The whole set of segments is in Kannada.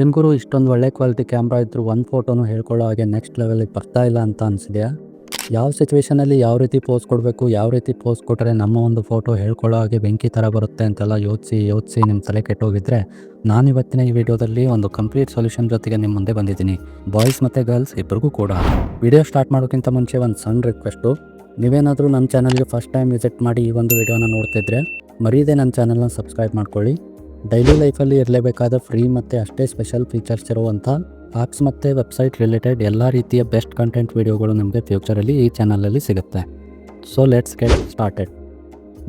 ಏನು ಇಷ್ಟೊಂದು ಒಳ್ಳೆ ಕ್ವಾಲಿಟಿ ಕ್ಯಾಮ್ರಾ ಇದ್ದರೂ ಒಂದು ಫೋಟೋನು ಹೇಳ್ಕೊಳ್ಳೋ ಹಾಗೆ ನೆಕ್ಸ್ಟ್ ಲೆವೆಲಿಗೆ ಬರ್ತಾ ಇಲ್ಲ ಅಂತ ಅನಿಸಿದೆಯಾ? ಯಾವ ಸಿಚುವೇಷನಲ್ಲಿ ಯಾವ ರೀತಿ ಪೋಸ್ ಕೊಡಬೇಕು, ಯಾವ ರೀತಿ ಪೋಸ್ ಕೊಟ್ಟರೆ ನಮ್ಮ ಒಂದು ಫೋಟೋ ಹೇಳ್ಕೊಳ್ಳೋ ಹಾಗೆ ಬೆಂಕಿ ಥರ ಬರುತ್ತೆ ಅಂತೆಲ್ಲ ಯೋಚಿಸಿ ಯೋಚಿಸಿ ನಿಮ್ಮ ತಲೆ ಕೆಟ್ಟೋಗಿದ್ರೆ ನಾನು ಇವತ್ತಿನ ಈ ವಿಡಿಯೋದಲ್ಲಿ ಒಂದು ಕಂಪ್ಲೀಟ್ ಸೊಲ್ಯೂಷನ್ ಜೊತೆಗೆ ನಿಮ್ಮ ಮುಂದೆ ಬಂದಿದ್ದೀನಿ. ಬಾಯ್ಸ್ ಮತ್ತು ಗರ್ಲ್ಸ್ ಇಬ್ಬರಿಗೂ ಕೂಡ. ವಿಡಿಯೋ ಸ್ಟಾರ್ಟ್ ಮಾಡೋಕ್ಕಿಂತ ಮುಂಚೆ ಒಂದು ಸಣ್ಣ ರಿಕ್ವೆಸ್ಟು ನೀವೇನಾದರೂ ನನ್ನ ಚಾನಲ್ಗೆ ಫಸ್ಟ್ ಟೈಮ್ ವಿಸಿಟ್ ಮಾಡಿ ಈ ಒಂದು ವಿಡಿಯೋನ ನೋಡ್ತಿದ್ರೆ ಮರೀದೇ ನನ್ನ ಚಾನಲ್ನ ಸಬ್ಸ್ಕ್ರೈಬ್ ಮಾಡ್ಕೊಳ್ಳಿ. ಡೈಲಿ ಲೈಫಲ್ಲಿ ಇರಲೇಬೇಕಾದ ಫ್ರೀ ಮತ್ತು ಅಷ್ಟೇ ಸ್ಪೆಷಲ್ ಫೀಚರ್ಸ್ ಇರುವಂಥ ಆಪ್ಸ್ ಮತ್ತು ವೆಬ್ಸೈಟ್ ರಿಲೇಟೆಡ್ ಎಲ್ಲ ರೀತಿಯ ಬೆಸ್ಟ್ ಕಂಟೆಂಟ್ ವೀಡಿಯೋಗಳು ನಿಮಗೆ ಫ್ಯೂಚರಲ್ಲಿ ಈ ಚಾನಲಲ್ಲಿ ಸಿಗುತ್ತೆ. ಸೊ ಲೆಟ್ಸ್ ಗೆಟ್ ಸ್ಟಾರ್ಟೆಡ್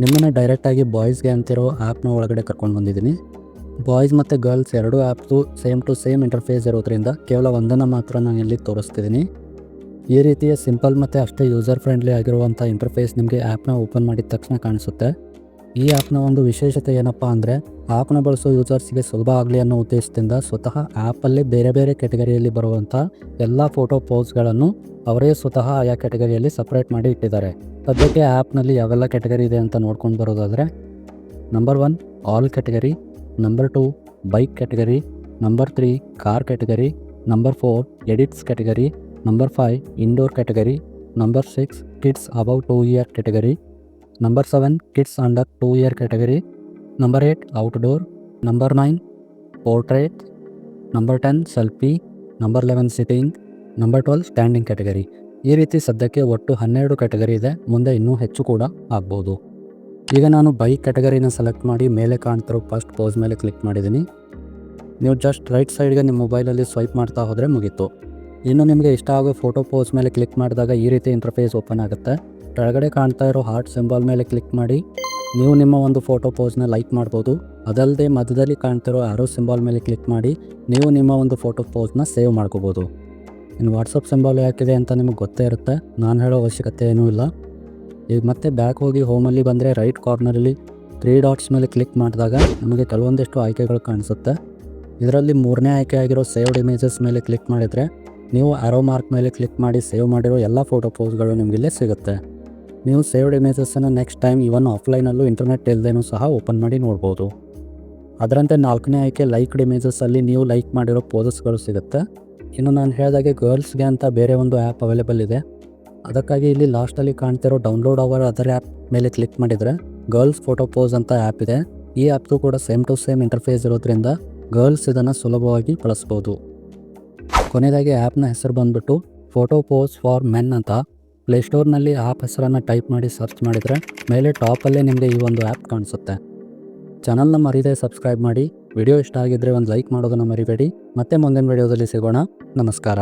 ನಿಮ್ಮನ್ನು ಡೈರೆಕ್ಟಾಗಿ ಬಾಯ್ಸ್ಗೆ ಅಂತಿರೋ ಆ್ಯಪ್ನ ಒಳಗಡೆ ಕರ್ಕೊಂಡು ಬಂದಿದ್ದೀನಿ. ಬಾಯ್ಸ್ ಮತ್ತು ಗರ್ಲ್ಸ್ ಎರಡೂ apps same to same interface ಇರೋದ್ರಿಂದ ಕೇವಲ ಒಂದನ್ನು ಮಾತ್ರ ನಾನು ಇಲ್ಲಿ ತೋರಿಸ್ತಿದ್ದೀನಿ. ಈ ರೀತಿಯ ಸಿಂಪಲ್ ಮತ್ತು ಅಷ್ಟೇ ಯೂಸರ್ ಫ್ರೆಂಡ್ಲಿ ಆಗಿರುವಂಥ ಇಂಟರ್ಫೇಸ್ ನಿಮಗೆ ಆ್ಯಪ್ನ ಓಪನ್ ಮಾಡಿದ ತಕ್ಷಣ ಕಾಣಿಸುತ್ತೆ. ಈ ಆ್ಯಪ್ನ ಒಂದು ವಿಶೇಷತೆ ಏನಪ್ಪ ಅಂದರೆ ಆ್ಯಪ್ನ ಬಳಸೋ ಯೂಸರ್ಸ್ಗೆ ಸುಲಭ ಆಗಲಿ ಅನ್ನೋ ಉದ್ದೇಶದಿಂದ ಸ್ವತಃ ಆ್ಯಪಲ್ಲಿ ಬೇರೆ ಬೇರೆ ಕ್ಯಾಟಗರಿಯಲ್ಲಿ ಬರುವಂಥ ಎಲ್ಲ ಫೋಟೋ ಪೋಸ್ಗಳನ್ನು ಅವರೇ ಸ್ವತಃ ಆಯಾ ಕ್ಯಾಟಗರಿಯಲ್ಲಿ ಸಪ್ರೇಟ್ ಮಾಡಿ ಇಟ್ಟಿದ್ದಾರೆ. ಸದ್ಯಕ್ಕೆ ಆ್ಯಪ್ನಲ್ಲಿ ಯಾವೆಲ್ಲ ಕ್ಯಾಟಗರಿ ಇದೆ ಅಂತ ನೋಡ್ಕೊಂಡು ಬರೋದಾದರೆ, number one all category, number two bike category, number three car category number four edits category, number five indoor category number six kids above two year category number seven kids under two year category number eight outdoor number nine portrait number ten selfie number eleven sitting number twelve standing category ಈ ರೀತಿ ಸದ್ಯಕ್ಕೆ ಒಟ್ಟು ಹನ್ನೆರಡು ಕ್ಯಾಟಗರಿ ಇದೆ. ಮುಂದೆ ಇನ್ನೂ ಹೆಚ್ಚು ಕೂಡ ಆಗ್ಬೋದು. ಈಗ ನಾನು ಬೈಕ್ ಕ್ಯಾಟಗರಿನ ಸೆಲೆಕ್ಟ್ ಮಾಡಿ ಮೇಲೆ ಕಾಣ್ತಿರೋ ಫಸ್ಟ್ ಪೋಸ್ ಮೇಲೆ ಕ್ಲಿಕ್ ಮಾಡಿದ್ದೀನಿ. ನೀವು ಜಸ್ಟ್ ರೈಟ್ ಸೈಡ್ಗೆ ನಿಮ್ಮ ಮೊಬೈಲಲ್ಲಿ ಸ್ವೈಪ್ ಮಾಡ್ತಾ ಹೋದರೆ ಮುಗೀತು. ಇನ್ನು ನಿಮಗೆ ಇಷ್ಟ ಆಗೋ ಫೋಟೋ ಪೋಸ್ ಮೇಲೆ ಕ್ಲಿಕ್ ಮಾಡಿದಾಗ ಈ ರೀತಿ ಇಂಟರ್ಫೇಸ್ ಓಪನ್ ಆಗುತ್ತೆ. ಕೆಳಗಡೆ ಕಾಣ್ತಾ ಇರೋ ಹಾರ್ಟ್ ಸಿಂಬಲ್ ಮೇಲೆ ಕ್ಲಿಕ್ ಮಾಡಿ. ನೀವು ನಿಮ್ಮ ಒಂದು ಫೋಟೋ ಪೋಸ್ನ ಲೈಕ್ ಮಾಡ್ಬೋದು. ಅದಲ್ಲದೆ ಮಧ್ಯದಲ್ಲಿ ಕಾಣ್ತಿರೋ ಆರೋ ಸಿಂಬಲ್ ಮೇಲೆ ಕ್ಲಿಕ್ ಮಾಡಿ ನೀವು ನಿಮ್ಮ ಒಂದು ಫೋಟೋ ಪೋಸ್ನ ಸೇವ್ ಮಾಡ್ಕೋಬೋದು. ಇನ್ನು ವಾಟ್ಸಪ್ ಸಿಂಬಲ್ ಯಾಕಿದೆ ಅಂತ ನಿಮಗೆ ಗೊತ್ತೇ ಇರುತ್ತೆ. ನಾನು ಹೇಳೋ ಅವಶ್ಯಕತೆ ಏನೂ ಇಲ್ಲ. ಈಗ ಮತ್ತೆ ಬ್ಯಾಕ್ ಹೋಗಿ ಹೋಮಲ್ಲಿ ಬಂದರೆ ರೈಟ್ ಕಾರ್ನರಲ್ಲಿ ತ್ರೀ ಡಾಟ್ಸ್ ಮೇಲೆ ಕ್ಲಿಕ್ ಮಾಡಿದಾಗ ನಮಗೆ ಕೆಲವೊಂದಿಷ್ಟು ಆಯ್ಕೆಗಳು ಕಾಣಿಸುತ್ತೆ. ಇದರಲ್ಲಿ ಮೂರನೇ ಆಯ್ಕೆ ಆಗಿರೋ ಸೇವ್ಡ್ ಇಮೇಜಸ್ ಮೇಲೆ ಕ್ಲಿಕ್ ಮಾಡಿದರೆ ನೀವು ಆರೋ ಮಾರ್ಕ್ ಮೇಲೆ ಕ್ಲಿಕ್ ಮಾಡಿ ಸೇವ್ ಮಾಡಿರೋ ಎಲ್ಲ ಫೋಟೋ ಪೋಸ್ಗಳು ನಿಮಗಿಲ್ಲೇ ಸಿಗುತ್ತೆ. ನೀವು ಸೇವ್ಡ್ ಇಮೇಜಸ್ಸನ್ನು ನೆಕ್ಸ್ಟ್ ಟೈಮ್ ಇವನ್ ಆಫ್ಲೈನಲ್ಲೂ ಇಂಟರ್ನೆಟ್ ಇಲ್ಲದೇನೂ ಸಹ ಓಪನ್ ಮಾಡಿ ನೋಡ್ಬೋದು. ಅದರಂತೆ ನಾಲ್ಕನೇ ಆಯ್ಕೆ ಲೈಕ್ಡ್ ಇಮೇಜಸ್ಸಲ್ಲಿ ನೀವು ಲೈಕ್ ಮಾಡಿರೋ ಪೋಸಸ್ಗಳು ಸಿಗುತ್ತೆ. ಇನ್ನು ನಾನು ಹೇಳಿದಾಗೆ ಗರ್ಲ್ಸ್ಗೆ ಅಂತ ಬೇರೆ ಒಂದು ಆ್ಯಪ್ ಅವೈಲೇಬಲ್ ಇದೆ. ಅದಕ್ಕಾಗಿ ಇಲ್ಲಿ ಲಾಸ್ಟಲ್ಲಿ ಕಾಣ್ತಿರೋ ಡೌನ್ಲೋಡ್ ಅವರ್ ಅದರ್ ಆ್ಯಪ್ ಮೇಲೆ ಕ್ಲಿಕ್ ಮಾಡಿದರೆ ಗರ್ಲ್ಸ್ ಫೋಟೋ ಪೋಸ್ ಅಂತ ಆ್ಯಪ್ ಇದೆ. ಈ ಆ್ಯಪ್ದು ಕೂಡ ಸೇಮ್ ಟು ಸೇಮ್ ಇಂಟರ್ಫೇಸ್ ಇರೋದ್ರಿಂದ ಗರ್ಲ್ಸ್ ಇದನ್ನು ಸುಲಭವಾಗಿ ಬಳಸ್ಬೋದು. ಕೊನೆಯದಾಗಿ ಆ್ಯಪ್ನ ಹೆಸರು ಬಂದುಬಿಟ್ಟು ಫೋಟೋ ಪೋಸ್ ಫಾರ್ ಮೆನ್ ಅಂತ. ಪ್ಲೇಸ್ಟೋರ್ನಲ್ಲಿ ಆಪ್ ಹೆಸರನ್ನು ಟೈಪ್ ಮಾಡಿ ಸರ್ಚ್ ಮಾಡಿದರೆ ಮೇಲೆ ಟಾಪಲ್ಲೇ ನಿಮಗೆ ಈ ಒಂದು ಆ್ಯಪ್ ಕಾಣಿಸುತ್ತೆ. ಚಾನಲ್ನ ಮರೀದೆ ಸಬ್ಸ್ಕ್ರೈಬ್ ಮಾಡಿ ವಿಡಿಯೋ ಇಷ್ಟ ಆಗಿದ್ದರೆ ಒಂದು ಲೈಕ್ ಮಾಡೋದನ್ನು ಮರಿಬೇಡಿ. ಮತ್ತೆ ಮುಂದಿನ ವಿಡಿಯೋದಲ್ಲಿ ಸಿಗೋಣ. ನಮಸ್ಕಾರ.